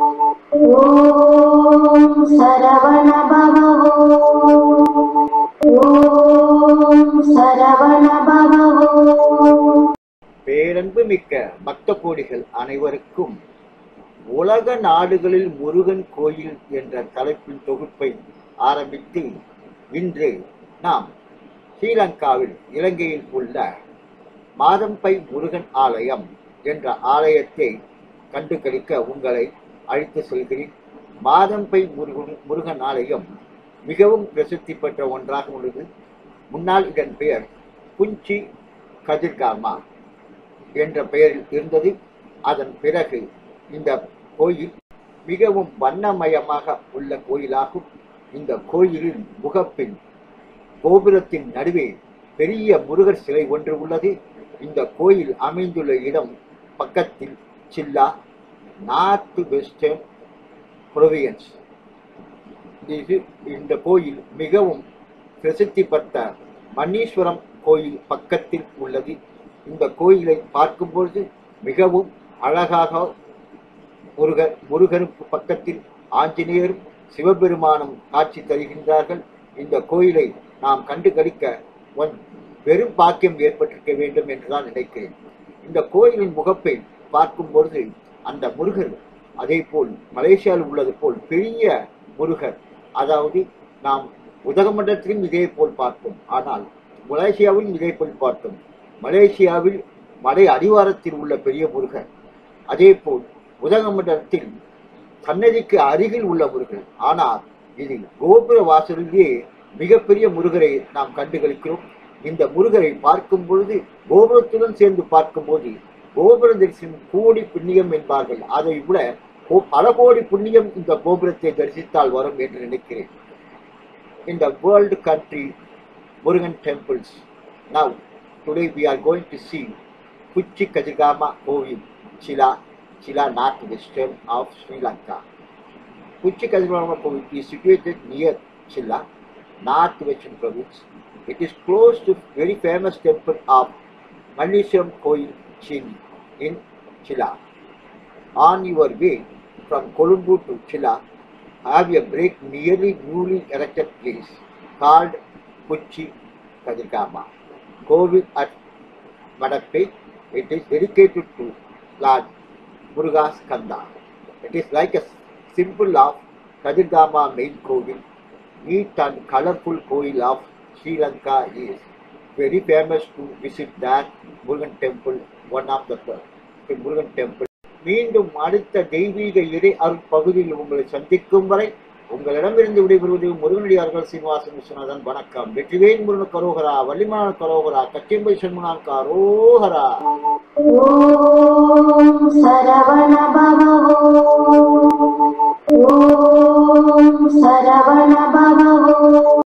ஓம் சரவண பேரன்பு மிக்க பக்த கோடிகள் அனைவருக்கும் உலக நாடுகளில் முருகன் கோயில் என்ற தலைப்பின் தொகுப்பை ஆரம்பித்து இன்று நாம் ஸ்ரீலங்காவில் இலங்கையில் உள்ள மாதம்பை முருகன் ஆலயம் என்ற ஆலயத்தை கண்டுகளிக்க உங்களை அழைத்து செல்கிறேன். மாதம்பை முருகன் முருகன் ஆலயம் மிகவும் பிரசித்தி பெற்ற ஒன்றாக உள்ளது. முன்னால் இதன் பெயர் குஞ்சி கதிர்காமா என்ற பெயரில் இருந்தது. அதன் பிறகு இந்த கோயில் மிகவும் வண்ணமயமாக உள்ள கோயிலாகும். இந்த கோயிலின் முகப்பின் கோபுரத்தின் நடுவே பெரிய முருகர் சிலை ஒன்று உள்ளது. இந்த கோயில் அமைந்துள்ள இடம் பக்கத்தில் சில்லா. நார்த் வெஸ்டர்ன் ப்ரொவியன்ஸ் இது இந்த கோயில் மிகவும் பிரசித்தி பெற்ற மன்னீஸ்வரம் கோயில் பக்கத்தில் உள்ளது. இந்த கோயிலை பார்க்கும்பொழுது மிகவும் அழகாக முருகர் முருகருக்கு பக்கத்தில் ஆஞ்சநேயரும் சிவபெருமானும் காட்சி தருகின்றார்கள். இந்த கோயிலை நாம் கண்டு கழிக்க ஒன் பெரும் பாக்கியம் ஏற்பட்டிருக்க வேண்டும் என்றுதான் நினைக்கிறேன். இந்த கோயிலின் முகப்பை பார்க்கும் பொழுது அந்த முருகர் அதே போல் மலேசியாவில் உள்ளது போல் பெரிய முருகர். அதாவது நாம் உதகமண்டலத்திலும் இதே போல் பார்த்தோம். ஆனால் மலேசியாவிலும் இதே போல் பார்த்தோம். மலேசியாவில் மலை அடிவாரத்தில் உள்ள பெரிய முருகர். அதே போல் உதகமண்டலத்தில் சன்னதிக்கு அருகில் உள்ள முருகன். ஆனால் இதில் கோபுர வாசலிலேயே மிகப்பெரிய முருகரை நாம் கண்டுகளிக்கிறோம். இந்த முருகரை பார்க்கும் பொழுது கோபுரத்துடன் சேர்ந்து பார்க்கும்போது கோபுர தரிசனம் கோடி புண்ணியம் என்பார்கள் அதை விட பல கோடி புண்ணியம் இந்த கோபுரத்தை தரிசித்தால் வரும் என்று நினைக்கிறேன் இந்த world country Murugan temples now today we are going to see Kuchchi Gajigama கோவில் சிலா சிலா north western of Sri Lanka Kuchchi Gajigama கோவில் is situated near Chilaw north western province it is close to very famous temple of Malleswaram கோயில் சீனி in Chilla. On your way from Colombo to Chilla, have a break nearly newly erected place called Kuchi Kadirgama. Kovil at Madappe, it is dedicated to Lord Muruga's Kanda. It is like a symbol of Kadirgama main Kovil. Neat and colorful Kovil of Sri Lanka is very famous to visit that Murugan temple one of the Murugan temple மீண்டும் அடுத்த தெய்வீக இறை அருள் பகுதியில் உங்களை சந்திக்கும் வரை உங்களிடமிருந்து விடைபெறுவது முருகனடியார்கள் சீனிவாசன் விஸ்வநாதன். வணக்கம். வெற்றிவேன் முருகன் கரோகரா வள்ளிமலான் கரோகரா கச்சியம்பை சண்முனான் கரோகரா. சரவணப